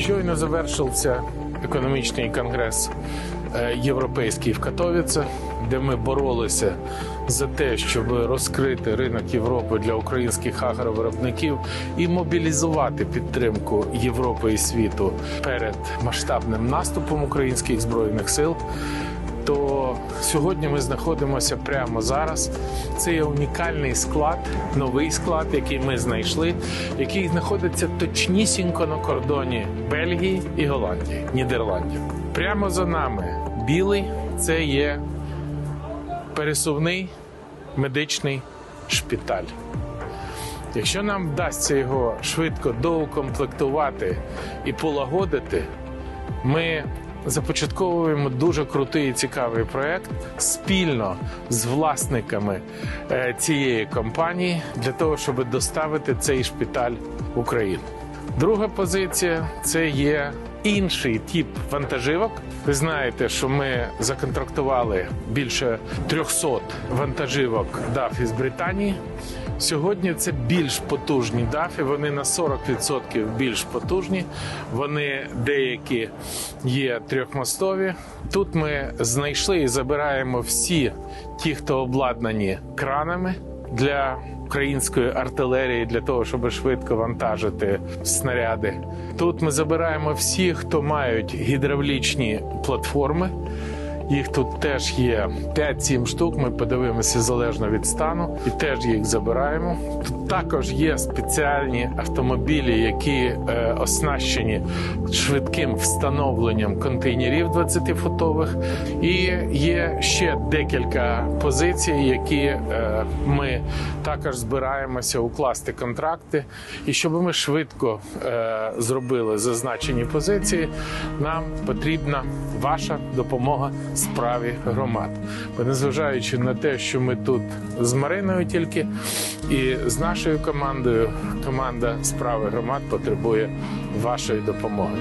Щойно завершився економічний конгрес е, європейський в Катовіце, де ми боролися за те, щоб розкрити ринок Європи для українських агровиробників і мобілізувати підтримку Європи і світу перед масштабним наступом українських збройних сил. То сьогодні ми знаходимося прямо зараз. Це є унікальний склад, новий склад, який ми знайшли, який знаходиться точнісінько на кордоні Бельгії і Голландії, Нідерландів. Прямо за нами білий це є пересувний медичний шпиталь. Якщо нам вдасться його швидко доукомплектувати і полагодити, ми започатковуємо дуже крутий і цікавий проект спільно з власниками е, цієї компанії для того, щоб доставити цей шпиталь в Україну. Друга позиція це є інший тип вантажівок. Ви знаєте, що ми законтрактували більше 300 вантажівок DAF із Британії. Сьогодні це більш потужні дафи. Вони на 40% більш потужні. Вони деякі є трьохмостові. Тут ми знайшли і забираємо всі ті, хто обладнані кранами для української артилерії для того, щоб швидко вантажити снаряди. Тут ми забираємо всіх, хто мають гідравлічні платформи. Їх тут теж є 5-7 штук. Ми подивимося залежно від стану, і теж їх забираємо. Тут також є спеціальні автомобілі, які е, оснащені швидким встановленням контейнерів 20-футових. І є ще декілька позицій, які е, ми також збираємося укласти контракти. І щоб ми швидко е, зробили зазначені позиції, нам потрібна ваша допомога справі громад. Бо незважаючи на те, що ми тут з Мариною тільки і з нашою командою, команда справи громад потребує вашої допомоги.